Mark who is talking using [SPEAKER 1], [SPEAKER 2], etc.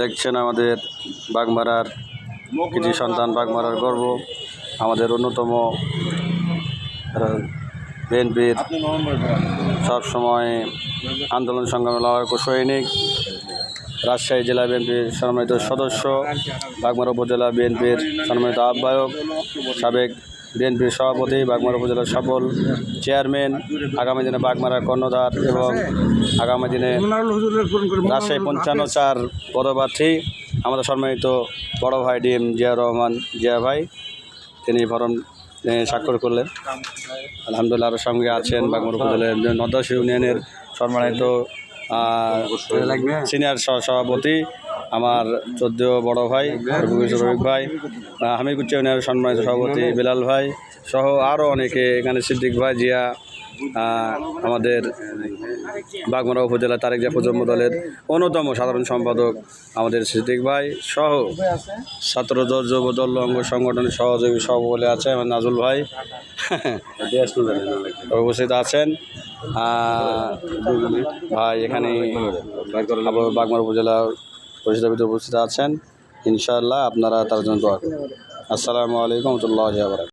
[SPEAKER 1] দেখছেন আমাদের বাগমারার কৃষি সন্তান, বাগমারার গর্ব, আমাদের অন্যতম বিএনপির সবসময় আন্দোলন সংগ্রামে লড়াকু সৈনিক রাজশাহী জেলা বিএনপির সম্মানিত সদস্য, বাগমারা উপজেলা বিএনপির সম্মানিত আহ্বায়ক, সাবেক বিএনপির সভাপতি বাগমারা উপজেলার সফল চেয়ারম্যান আগামী দিনে বাগমারা কর্ণধার এবং আগামী দিনে রাজশাহী পঞ্চান্ন চার পদপ্রার্থী আমাদের সম্মানিত বড় ভাই ডিএম জিয়া রহমান জিয়া ভাই তিনি ফরম স্বাক্ষর করলেন। আলহামদুলিল্লাহ আরও সঙ্গে আছেন বাগমার উপজেলার নদাস ইউনিয়নের সম্মানিত সিনিয়র সভাপতি। আমার চোদ্দ বড় ভাই রফিক ভাই আহ, হামিদকুচ্চা ইউনিয়নের সম্মানিত সভাপতি বিলাল ভাই সহ আরও অনেকে এখানে সিদ্দিক ভাই জিয়া আমাদের বাগমারা উপজেলা তারেক জিয়া প্রজন্ম দলের অন্যতম সাধারণ সম্পাদক আমাদের সিদ্দিক ভাই সহ ছাত্র দল যুব দল অঙ্গ সংগঠনের সহযোগী সভাপতি আছে আমার নাজুল ভাই। উপস্থিত আছেন। ভাই এখানে বাগমারা উপজেলা পরিষদের ভিতরে উপস্থিত আছেন। ইনশাআল্লাহ আপনারা তার জন্য দোয়া করুন আসসালামু আলাইকুম রহমতুল্লাহ